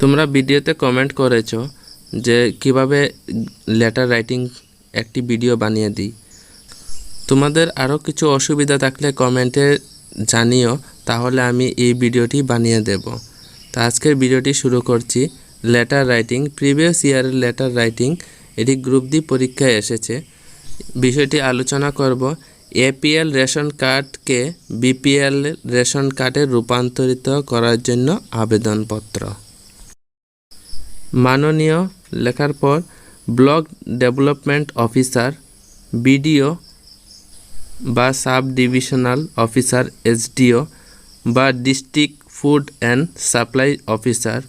তোমরা ভিডিওতে কমেন্ট করেছ যে কীভাবে লেটার রাইটিং একটি ভিডিও বানিয়ে দিই। তোমাদের আরও কিছু অসুবিধা থাকলে কমেন্টে জানিও, তাহলে আমি এই ভিডিওটি বানিয়ে দেব। তো আজকের ভিডিওটি শুরু করছি। লেটার রাইটিং প্রিভিয়াস ইয়ারের লেটার রাইটিং এটি গ্রুপ ডি পরীক্ষায় এসেছে। বিষয়টি আলোচনা করব। এপিএল রেশন কার্ডকে বিপিএল রেশন কার্ডে রূপান্তরিত করার জন্য আবেদনপত্র। মাননীয় লেখার পর ব্লক ডেভেলপমেন্ট অফিসার, বিডিও বা সাব ডিভিশনাল অফিসার, এসডিও বা district food and supply officer.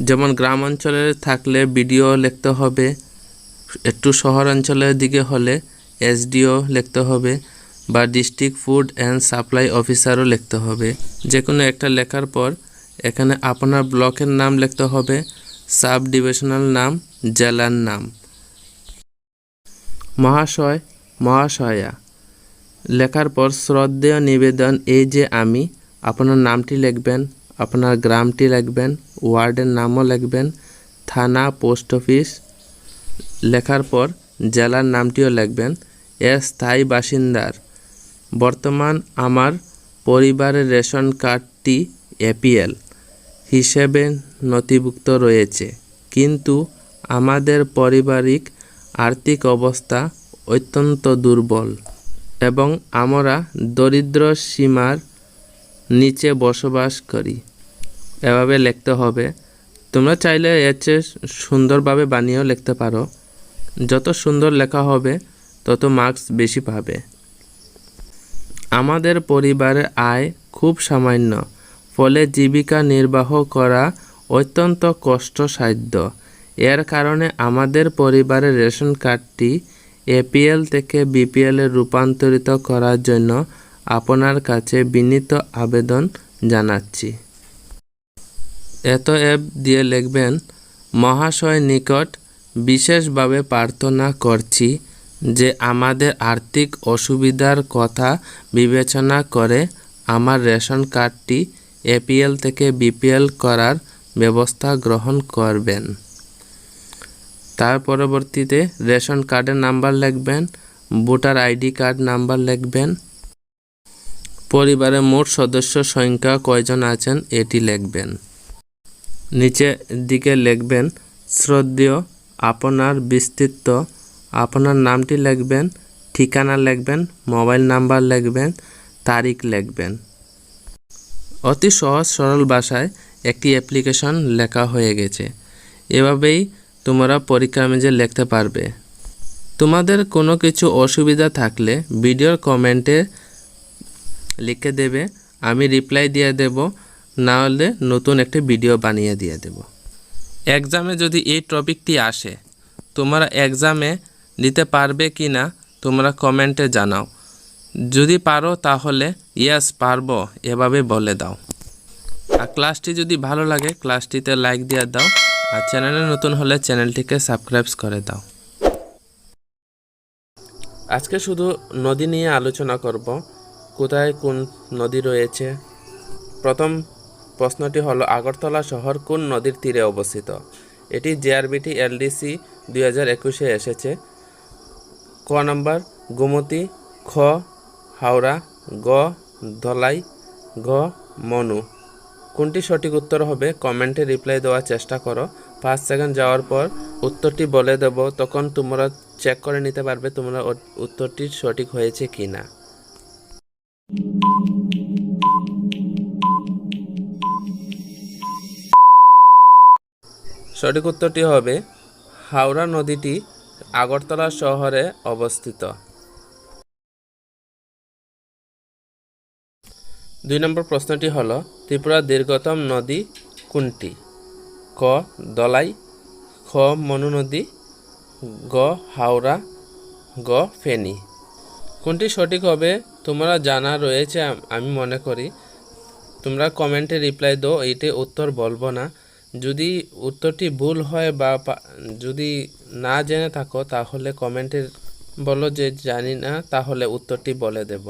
যেমন গ্রাম অঞ্চলে থাকলে বিডিও লিখতে হবে, একটু শহর অঞ্চলের দিকে হলে এসডিও লিখতে হবে বা ডিস্ট্রিক্ট ফুড অ্যান্ড সাপ্লাই অফিসারও লিখতে হবে। যে কোনো একটা লেখার পর এখানে আপনার ব্লকের নাম লিখতে হবে সাব ডিভিশনাল নাম, জেলার নাম। মহাশয়, মহাশয়া। লেখার পর শ্রদ্ধেয় নিবেদন, এই যে আমি, আপনার নামটি লিখবেন, আপনার গ্রামটি লিখবেন, ওয়ার্ডের নামও লিখবেন, থানা, পোস্ট অফিস। লেখার পর জেলার নামটিও লিখবেন। এর স্থায়ী বাসিন্দার। বর্তমান আমার পরিবারের রেশন কার্ডটি এপিএল হিসেবে নথিভুক্ত রয়েছে। কিন্তু আমাদের পারিবারিক আর্থিক অবস্থা অত্যন্ত দুর্বল এবং আমরা দরিদ্র সীমার নিচে বসবাস করি। এভাবে লিখতে হবে। তোমরা চাইলে এর চেয়ে সুন্দরভাবে বানিয়েও লিখতে পারো। যত সুন্দর লেখা হবে, তত মার্কস বেশি পাবে। আমাদের পরিবারের আয় খুব সামান্য। ফলে জীবিকা নির্বাহ করা অত্যন্ত কষ্টসাধ্য। এর কারণে আমাদের পরিবারের রেশন কার্ডটি এপিএল থেকে বিপিএলে রূপান্তরিত করার জন্য আপনার কাছে বিনীত আবেদন জানাচ্ছি। এত অ্যাপ দিয়ে লিখবেন, মহাশয় নিকট বিশেষভাবে প্রার্থনা করছি যে আমাদের আর্থিক অসুবিধার কথা বিবেচনা করে আমার রেশন কার্ডটি এপিএল থেকে বিপিএল করার ব্যবস্থা গ্রহণ করবেন। তার পরবর্তীতে রেশন কার্ডের নাম্বার লিখবেন, ভোটার আইডি কার্ড নাম্বার লিখবেন। পরিবারের মোট সদস্য সংখ্যা কয়জন আছেন এটি লিখবেন। নিচে দিকে লিখবেন, শ্রদ্ধেয় আপনার বিস্তৃত আপনার নামটি লিখবেন, ঠিকানা লিখবেন, মোবাইল নাম্বার লিখবেন, তারিখ লিখবেন। অতি সহজ সরল ভাষায় একটি অ্যাপ্লিকেশন লেখা হয়ে গেছে। এভাবেই তোমরা পরীক্ষা মেজে লিখতে পারবে। তোমাদের কোনো কিছু অসুবিধা থাকলে ভিডিওর কমেন্টে লিখে দেবে। আমি রিপ্লাই দিয়ে দেব, না হলে নতুন একটি ভিডিও বানিয়ে দিয়ে দেব। এক্সামে যদি এই টপিকটি আসে, তোমরা এক্সামে দিতে পারবে কি না তোমরা কমেন্টে জানাও। যদি পারো তাহলে ইয়াস পারব, এভাবে বলে দাও। আর ক্লাসটি যদি ভালো লাগে ক্লাসটিতে লাইক দিয়ে দাও, আর চ্যানেলে নতুন হলে চ্যানেলটিকে সাবস্ক্রাইব করে দাও। আজকে শুধু নদী নিয়ে আলোচনা করব, কোথায় কোন নদী রয়েছে? প্রথম প্রশ্নটি হলো, আগরতলা শহর কোন নদীর তীরে অবস্থিত? এটি জেআরবিটি এলডিসি দুই হাজার একুশে এসেছে। ক নম্বর, গোমতী, খ হাওড়া, গ, ধলাই, ঘ, মনু। কোনটি সঠিক উত্তর হবে কমেন্টে রিপ্লাই দেওয়ার চেষ্টা করো। পাঁচ সেকেন্ড যাওয়ার পর উত্তরটি বলে দেব, তখন তোমরা চেক করে নিতে পারবে তোমরা উত্তরটি সঠিক হয়েছে কি না সঠিক উত্তরটি হবে হাওড়া নদীটি আগরতলা শহরে অবস্থিত। দুই নম্বর প্রশ্নটি হল ত্রিপুরার দীর্ঘতম নদী কোনটি? ক, দলাই, খ, মনু নদী, গ, হাওড়া, গ, ফেনী। কোনটি সঠিক হবে তোমরা জানা রয়েছে আমি মনে করি। তোমরা কমেন্টে রিপ্লাই দো এইটি উত্তর বলব না। যদি উত্তরটি ভুল হয় বা যদি না জেনে থাকো, তাহলে কমেন্টে বলো যে জানি না, তাহলে উত্তরটি বলে দেব।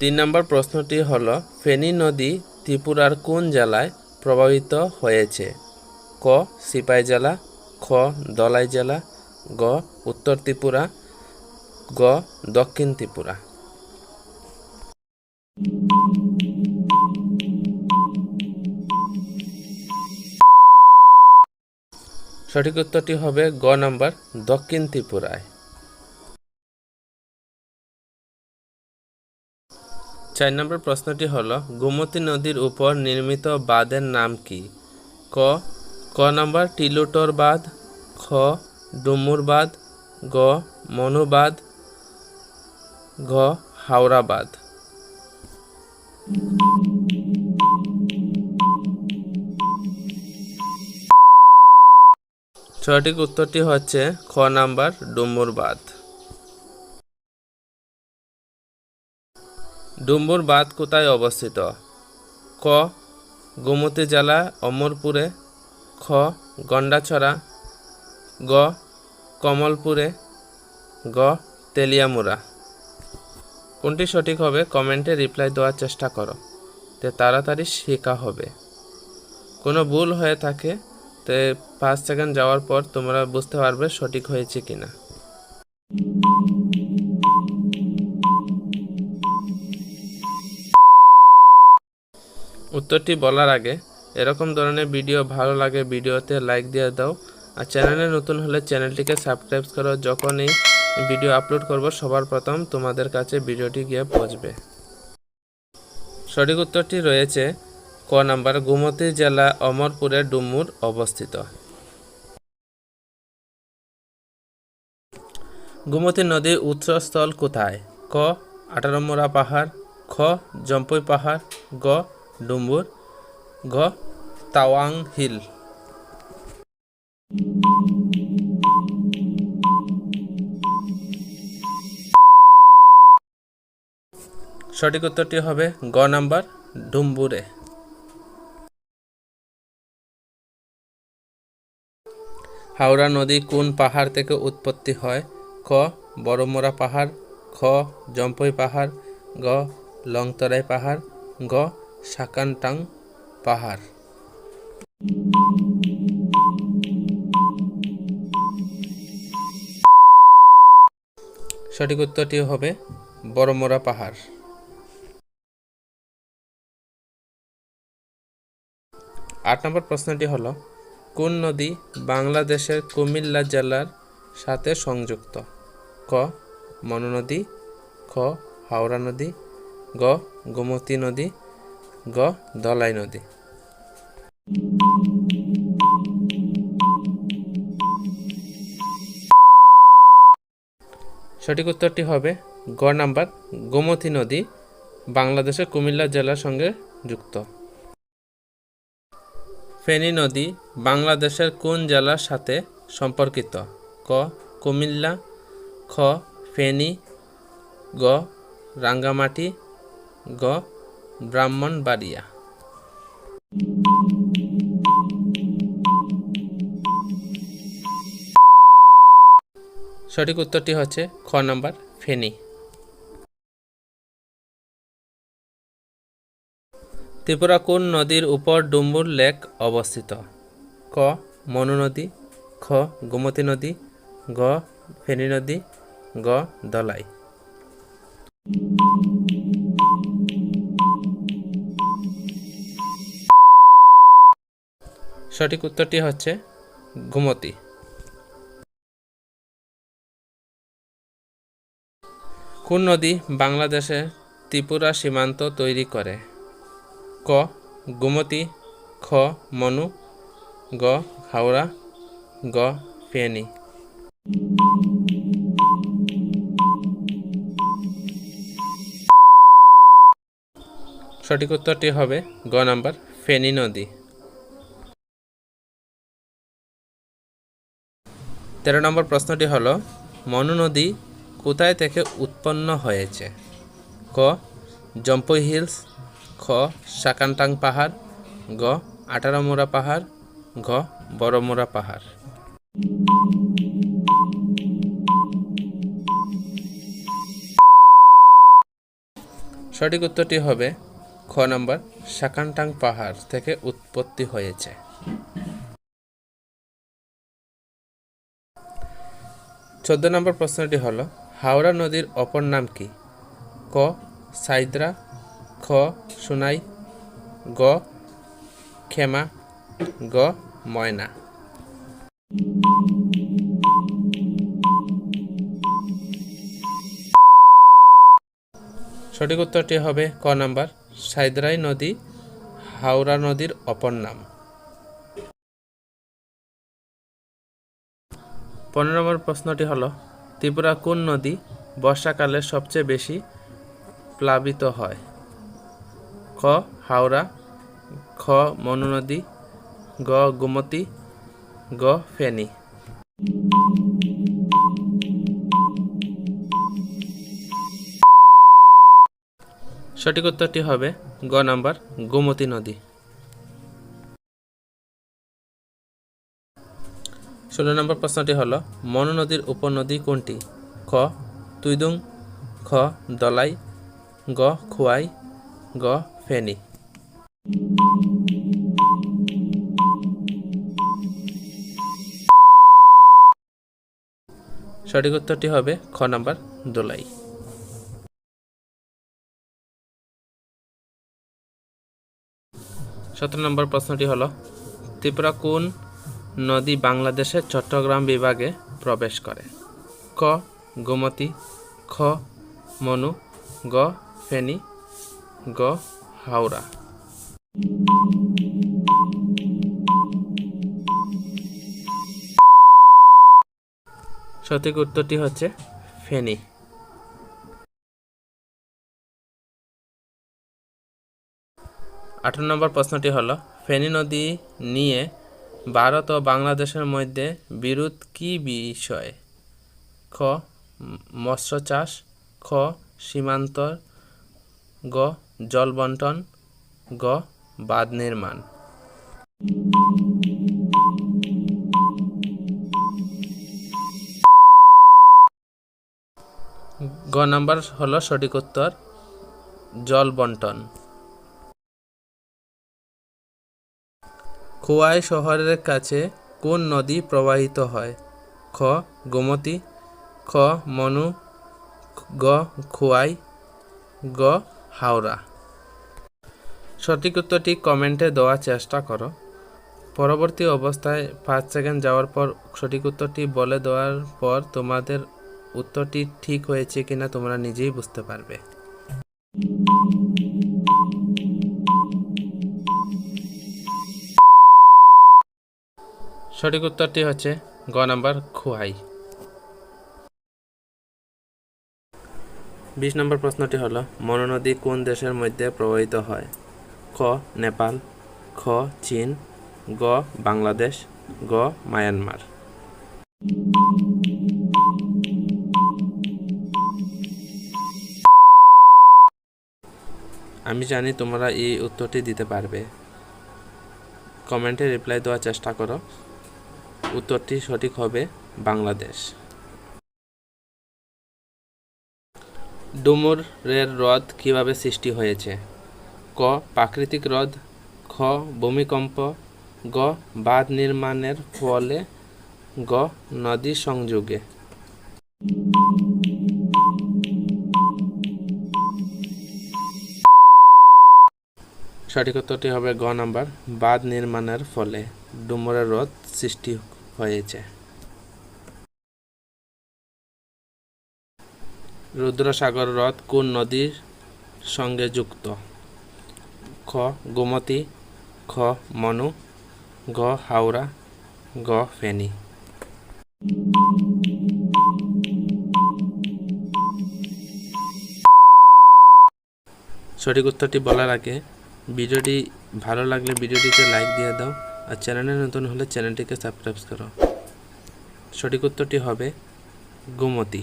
তিন নম্বর প্রশ্নটি হল, ফেনী নদী ত্রিপুরার কোন জেলায় প্রবাহিত হয়েছে? ক, সিপাই জেলা, খ, দলাই জেলা, গ, উত্তর ত্রিপুরা, গ, দক্ষিণ ত্রিপুরা। সঠিক উত্তরটি হবে গ নাম্বার, দক্ষিণ ত্রিপুরায়। চার নম্বর প্রশ্নটি হলো, গোমতী নদীর উপর নির্মিত বাঁধের নাম কি? ক ক নম্বর টিলুটোর বাঁধ, খ, ডুমুর বাঁধ, গ, মনু বাঁধ, ঘ, হাওড়া বাঁধ। সঠিক উত্তরটি হচ্ছে খ নাম্বার ডুমুর ডুম্বুর বাঁধ কোথায় অবস্থিত? ক. গোমতী জেলা, অমরপুরে। খ. গন্ডাছড়া। গ. কমলপুরে। গ. তেলিয়ামুড়া। কোনটি সঠিক হবে কমেন্টে রিপ্লাই দেওয়ার চেষ্টা করো। তে তাড়াতাড়ি শেখা হবে। কোনো ভুল হয়ে থাকে, তে পাঁচ সেকেন্ড যাওয়ার পর তোমরা বুঝতে পারবে সঠিক হয়েছে কিনা। উত্তরটি বলার আগে, এরকম ধরনের ভিডিও ভালো লাগে ভিডিওতে লাইক দিয়ে দাও। আর চ্যানেলে নতুন হলে চ্যানেলটিকে সাবস্ক্রাইব করো। যখনই ভিডিও আপলোড করব, সবার প্রথম তোমাদের কাছে ভিডিওটি গিয়ে পৌঁছবে। সঠিক উত্তরটি রয়েছে, ক নাম্বার, গোমতী জেলা, অমরপুরে ডুমুর অবস্থিত। গোমতী নদীর উৎসস্থল কোথায়? ক আটারমোড়া পাহাড়, খ, জম্পুই পাহাড়, গ ডুম্বুর ঘ, তাওয়াং হিল। সঠিক উত্তরটি হবে গ নাম্বার ডুম্বুরে হাওড়া নদী কোন পাহাড় থেকে উৎপত্তি হয়? ক বড়মোড়া পাহাড়, খ, জম্পই পাহাড়, গ, লংতরাই পাহাড়, গ সাকানটাং পাহাড়। সঠিক উত্তরটি হবে বড়মোড়া পাহাড়। আট নম্বর প্রশ্নটি হলো, কোন নদী বাংলাদেশের কুমিল্লা জেলার সাথে সংযুক্ত? ক, মনু নদী, খ, হাওড়া নদী, গ, গোমতী নদী গ, দলাই নদী। সঠিক উত্তরটি হবে গ নাম্বার, গোমতী নদী, বাংলাদেশের কুমিল্লা জেলার সঙ্গে যুক্ত। ফেনী নদী, বাংলাদেশের কোন জেলার সাথে সম্পর্কিত? ক, কুমিল্লা, খ, ফেনী, গ, রাঙ্গামাটি, গ ব্রাহ্মণবাড়িয়া। সঠিক উত্তরটি হচ্ছে খ নাম্বার, ফেনী। ত্রিপুরা কোন নদীর উপর ডুম্বুর লেক অবস্থিত? ক, মনু নদী, খ, গোমতী নদী, গ, ফেনী নদী, গ, দলাই। সঠিক উত্তরটি হচ্ছে গোমতী। কোন নদী বাংলাদেশে ত্রিপুরা সীমান্ত তৈরি করে? ক, গোমতী, খ, মনু, গ, হাওড়া, গ, ফেনী। সঠিক উত্তরটি হবে গ নাম্বার ফেনী নদী। তেরো নম্বর প্রশ্নটি হল, মনু নদী কোথায় থেকে উৎপন্ন হয়েছে? ক জম্পই হিলস, খ সাকানটাং পাহাড়, গ আটারামোড়া পাহাড়, ঘ বড়মোড়া পাহাড়। সঠিক উত্তরটি হবে, খ নম্বর সাকানটাং পাহাড় থেকে উৎপত্তি হয়েছে। চোদ্দ নম্বর প্রশ্নটি হল, হাওড়া নদীর অপর নাম কি? ক, সাইদ্রা, খ, সুনাই, গ, ক্ষেমা, গ, ময়না। সঠিক উত্তরটি হবে ক নাম্বার, সাইদ্রাই নদী, হাওড়া নদীর অপর নাম। পনেরো নম্বর প্রশ্নটি হলো, ত্রিপুরা কোন নদী বর্ষাকালে সবচেয়ে বেশি প্লাবিত হয়? খ, হাওড়া, খ মনু নদী গ, গোমতী, গ, ফেনী। সঠিক উত্তরটি হবে গ নাম্বার গোমতী নদী। ষোলো নম্বর প্রশ্নটি হলো মনু নদীর উপনদী কোনটি? খ, তুইদুং, খ, দলাই, গ, খুয়াই, গ, ফেনী। সঠিক উত্তরটি হবে খ নাম্বার, দোলাই। সতেরো নম্বর প্রশ্নটি হলো, ত্রিপুরা কোন নদী বাংলাদেশের চট্টগ্রাম বিভাগে প্রবেশ করে। ক, গোমতী, খ, মনু, গ, ফেনী, গ, হাওড়া। সঠিক উত্তরটি হচ্ছে ফেনী। আঠারো নম্বর প্রশ্নটি হলো, ফেনী নদী নিয়ে ভারত ও বাংলাদেশের মধ্যে বিরোধ কী বিষয়? খ, মৎস্য চাষ। খ, সীমান্ত। গ, জল বন্টন। গ, বাঁধ নির্মাণ। গ নাম্বার হলো সঠিক উত্তর, জল বন্টন। খোয়াই শহরের কাছে কোন নদী প্রবাহিত হয়? খ, গোমতী। খ, মনু। গ, খোয়াই। গ, হাওড়া। সঠিক উত্তরটি কমেন্টে দেওয়ার চেষ্টা করো। পরবর্তী অবস্থায় পাঁচ সেকেন্ড যাওয়ার পর সঠিক উত্তরটি বলে দেওয়ার পর তোমাদের উত্তরটি ঠিক হয়েছে কিনা তোমরা নিজেই বুঝতে পারবে। সঠিক উত্তরটি হচ্ছে গ নাম্বার খোয়াই। বিশ নম্বর প্রশ্নটি হলো মনু নদী কোন দেশের মধ্যে প্রবাহিত হয়? খ, নেপাল, খ, চীন, গ, বাংলাদেশ, গ, মায়ানমার। আমি জানি তোমরা এই উত্তরটি দিতে পারবে। কমেন্টে রিপ্লাই দেওয়ার চেষ্টা করো। উত্তরটি সঠিক হবে বাংলাদেশ। ডুমুরের হ্রদ কীভাবে সৃষ্টি হয়েছে? ক, প্রাকৃতিক হ্রদ। খ, ভূমিকম্প। গ, বাঁধ নির্মাণের ফলে। গ, নদী সংযোগে। সঠিক উত্তরটি হবে গ নাম্বার, বাঁধ নির্মাণের ফলে। ডুমুরের হ্রদ সৃষ্টি হয়েছে। রুদ্রসাগর হ্রদ কোন নদীর সঙ্গে যুক্ত? খ, গোমতী, খ, মনু, গ, হাওড়া, গ, ফেনী। সঠিক উত্তরটি বলার আগে ভিডিওটি ভালো লাগলে ভিডিওটিতে লাইক দিয়ে দাও। আর চ্যানেলে নতুন হলে চ্যানেলটিকে সাবস্ক্রাইব করো। সঠিক উত্তরটি হবে গোমতী।